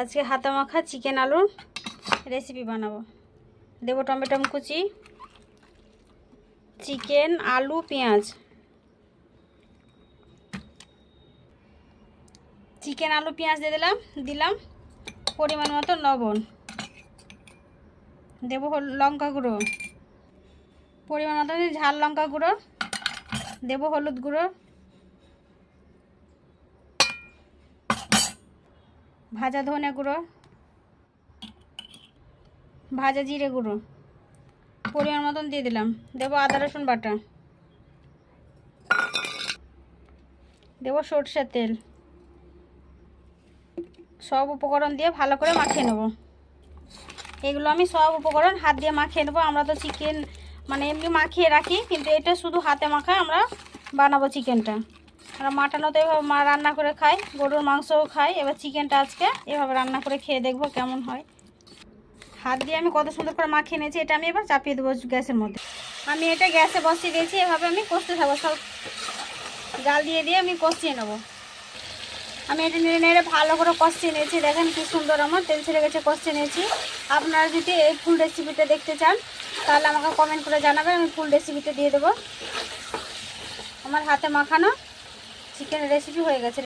আজকে হাতা মাখা চিকেন আলুর রেসিপি বানাবো। দেবো টমেটো কুচি, চিকেন, আলু, পেঁয়াজ। চিকেন, আলু, পেঁয়াজ দিয়ে দিলাম দিলাম পরিমাণ মতো লবণ। দেবো লঙ্কা গুঁড়ো। পরিমাণ মতো ঝাল লঙ্কা গুঁড়ো। দেবো হলুদ গুঁড়ো। ভাজা ধনে গুঁড়ো, ভাজা জিরে গুঁড়ো, পরিমাণ মতন দিয়ে দিলাম। দেবো আদা, রসুন বাটা। দেবো সর্ষের তেল। সব উপকরণ দিয়ে ভালো করে মাখিয়ে নেব। এগুলো আমি সব উপকরণ হাত দিয়ে মাখিয়ে নেব। আমরা তো চিকেন মানে এমনি মাখিয়ে রাখি, কিন্তু এটা শুধু হাতে মাখা আমরা বানাবো চিকেনটা। আমরা মাটানো তো এভাবে মা রান্না করে খাই, গরুর মাংসও খাই, এবার চিকেনটা আজকে এভাবে রান্না করে খেয়ে দেখব কেমন হয়। হাত দিয়ে আমি কত সুন্দর করে মাখিয়ে নিয়েছি, এটা আমি এবার চাপিয়ে দেবো গ্যাসের মধ্যে। আমি এটা গ্যাসে বসিয়ে দিয়েছি, এভাবে আমি কষতে থাকব, সব জাল দিয়ে দিয়ে আমি কষিয়ে নেব। আমি এটা নেড়ে নেড়ে ভালো করে কষিয়ে নিয়েছি, দেখেন কি সুন্দর আমার তেল ছেড়ে গেছে, কষিয়ে নিয়েছি। আপনারা যদি এই ফুল রেসিপিটা দেখতে চান, তাহলে আমাকে কমেন্ট করে জানাবেন, আমি ফুল রেসিপিটা দিয়ে দেবো। আমার হাতে মাখানো চিকেন রেসিপি হয়ে গেছে।